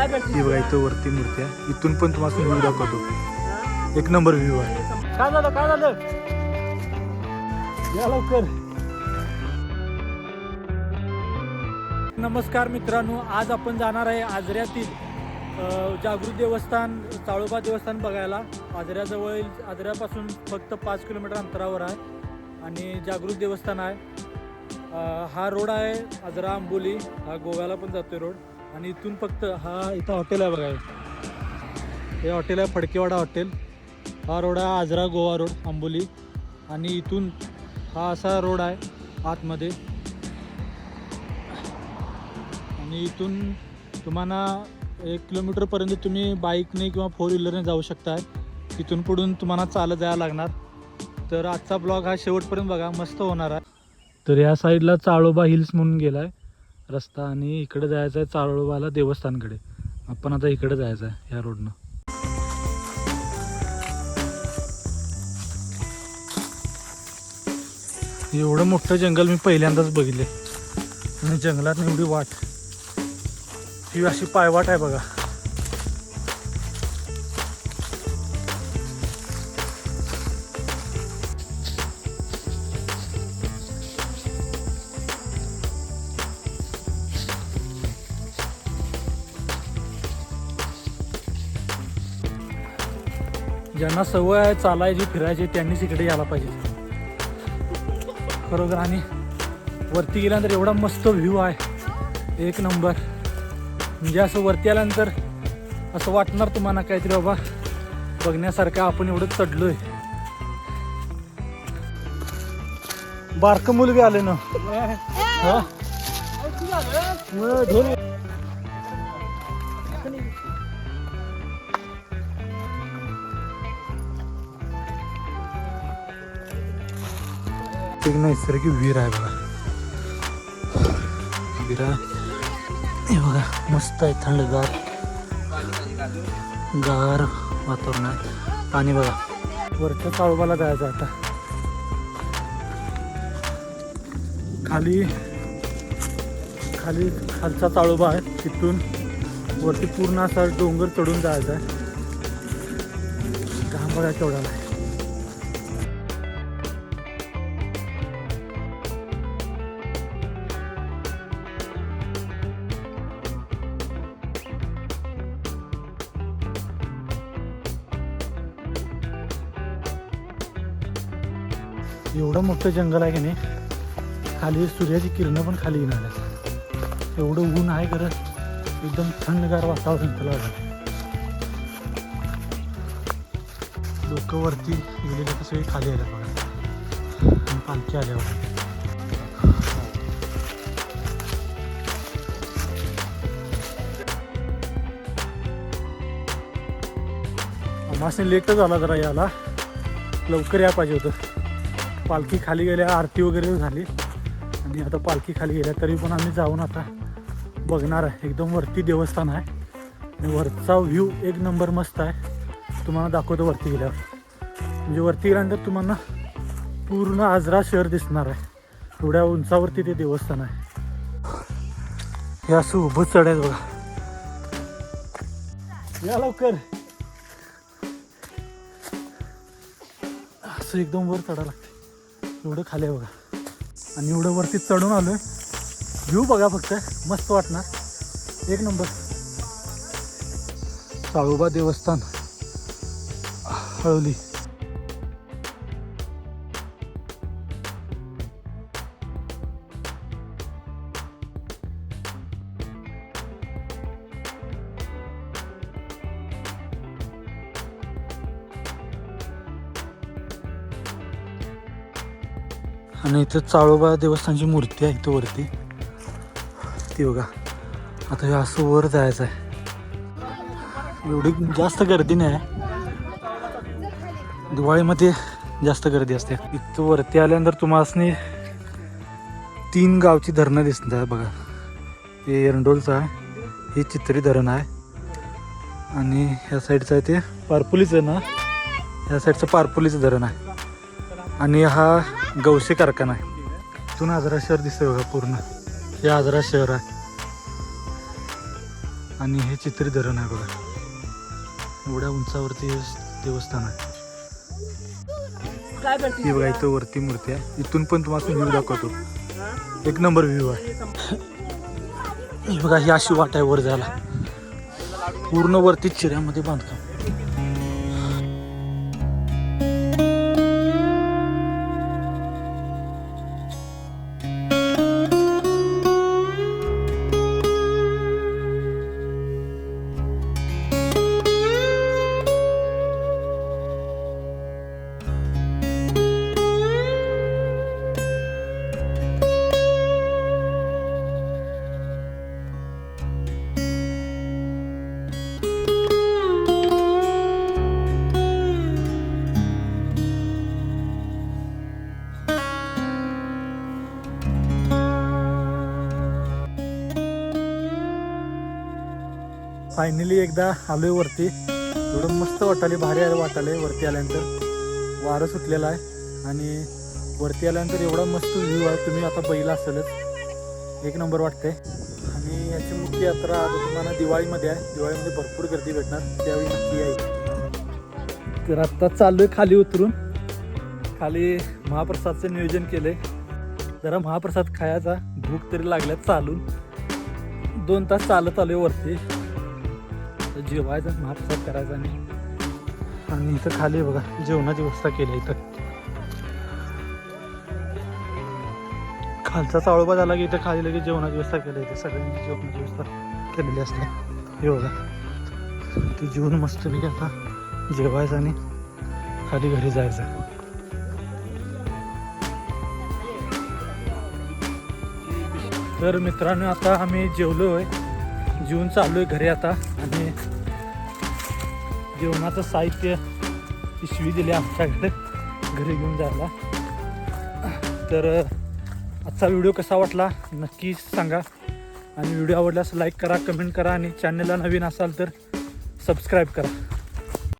ही बघा इथं वरती मूर्ती आहे. इथून पण तुम्हाला व्ह्यू दाखवतो. एक नंबर व्ह्यू आहे. काय झालं काय झालं? या लवकर. नमस्कार मित्रांनो आज आपण जाणार आहे आजऱ्यातील जागृत देवस्थान चाळोबा देवस्थान बघायला. आजऱ्याजवळ आजऱ्यापासून फक्त पाच किलोमीटर अंतरावर आहे आणि जागृत देवस्थान आहे. हा रोड आहे आजरा आंबोली. हा गोव्याला पण जातोय रोड. आणि इथून फक्त हा इथं हॉटेल आहे बघा. हे. हॉटेल आहे फडकेवाडा हॉटेल. हा रोड आहे आजरा गोवा रोड आंबोली. आणि इथून हा असा रोड आहे आतमध्ये. आणि इथून तुम्हाला एक किलोमीटरपर्यंत तुम्ही बाईकने किंवा फोर व्हीलरने जाऊ शकता तिथून पुढून तुम्हाला चालत जायला लागणार. तर आजचा ब्लॉग हा शेवटपर्यंत बघा. मस्त होणार आहे. तर या साईडला चाळोबा हिल्स म्हणून गेला आहे रस्ता आणि इकडे जायचं आहे चाळोबाला देवस्थानकडे. आपण आता इकडे जायचं आहे या रोडनं. एवढं मोठं जंगल मी पहिल्यांदाच बघितले आणि जंगलात एवढी वाट. ही अशी पायवाट आहे बघा. ज्यांना सवय आहे चालायची फिरायची त्यांनीच इकडे यायला पाहिजे. बरोबर आणि वरती गेल्यानंतर एवढा मस्त व्ह्यू आहे. एक नंबर म्हणजे असं वरती आल्यानंतर असं वाटणार तुम्हाला काहीतरी बाबा बघण्यासारखं आपण एवढं चढलोय. बारकं मुल बी आले ना. हा? ढोल एक नैसर्गिक विहीर आहे बघा. विरा हे बघा मस्त आहे थंडगार गार. वातावरण आहे. पाणी बघा वरच्या काळोबाला जायचं आता. खाली खाली खालचा ताळोबा आहे तिथून वरती पूर्ण असा डोंगर चढून जायचा आहे. घाम बघा केवढ्याला एवढं मोठं जंगल आहे की नाही खाली सूर्याची किरणं पण खाली येणार आहेत. एवढं ऊन आहे खरं एकदम थंडगार वातावरण त्याला लोक वरती गेलेले कसं सगळे खाली आलं बघा. आणि पालखी आल्यावर मासे लेटच आला जरा याला. लवकर या पाहिजे होतं. पालखी खाली गेल्या आरती वगैरे झाली. आणि आता पालखी खाली गेल्या तरी पण आम्ही जाऊन आता बघणार आहे. एकदम वरती देवस्थान आहे. आणि वरचा व्ह्यू एक नंबर मस्त आहे. तुम्हाला दाखवतो वरती गेल्यावर. म्हणजे वरती गेल्यानंतर तुम्हाला पूर्ण आजरा शहर दिसणार आहे. एवढ्या उंचावरती ते देवस्थान आहे. हे असं उभं चढायचं बघा. या लवकर. असं एकदम वर चढा लागते एवढं खाली आहे बघा. आणि एवढं वरती चढून आलोय. व्ह्यू बघा फक्त. मस्त वाटणार. एक नंबर. साळोबा देवस्थान. हळवली आणि इथं चाळोबा देवस्थानची मूर्ती आहे इथं वरती. ती बघा. आता हे असं वर जायचं आहे. एवढी जास्त गर्दी नाही. आहे दिवाळीमध्ये जास्त गर्दी असते. इथं वरती आल्यानंतर तुम्हाला तीन गावची धरणं दिसतात बघा. हे एरंडोलचं आहे. हे चित्री धरण आहे. आणि ह्या साईडचं आहे ते पारपुलीचं ना. ह्या साईडचं पारपुलीचं धरण आहे. आणि हा गवसे कारखाना आहे. इथून आजरा शहर दिसतंय बघा पूर्ण. हे आजरा शहर आहे. आणि हे चित्री धरण आहे बघा. एवढ्या उंचावरती हे देवस्थान आहे. ही बघा इथं वरती मूर्ती आहे. इथून पण तुम्हाला व्ह्यू दाखवतो. एक नंबर व्ह्यू आहे. ही बघा ही अशी वाट आहे वर जायला. पूर्ण वरती चिऱ्यामध्ये बांधकाम. फायनली एकदा आलोय वरती. एवढं मस्त वाटाले भारी आलं वाटाले वरती आल्यानंतर. वारं सुटलेलं आहे आणि वरती आल्यानंतर एवढा मस्त व्ह्यू आहे. तुम्ही आता पहिला असेलच. एक नंबर वाटते आणि याची मुख्य यात्रा आता तुम्हाला दिवाळीमध्ये आहे. दिवाळीमध्ये भरपूर गर्दी भेटणार. त्यावेळी नक्की आहे तर आत्ता चाललोय खाली उतरून. खाली महाप्रसादचं नियोजन केलंय. जरा महाप्रसाद खायचा. भूक तरी लागल्या चालून. दोन तास चालत आलोय वरती. तर जेवायचा महाप्रसाद करायचा आणि आणि इथं खाली बघा जेवणाची व्यवस्था केली आहे इथं. खालचा चाळोबा झाला की इथं खाली लगेच जेवणाची व्यवस्था केली इथे सगळ्यांची जेवणाची व्यवस्था केलेली असते. हे बघा. ती जेवण मस्त पैकी आता जेवायचं आणि खाली घरी जायचं. तर मित्रांनो आता आम्ही जेवलो आहे जेवून चाललो आहे घरी आता आणि जेवणाचं साहित्य पिशवी दिली आमच्याकडे घरी घेऊन जायला. तर आजचा व्हिडिओ कसा वाटला नक्की सांगा. आणि व्हिडिओ आवडल्यास लाईक करा कमेंट करा आणि चॅनलला नवीन असाल तर सबस्क्राईब करा.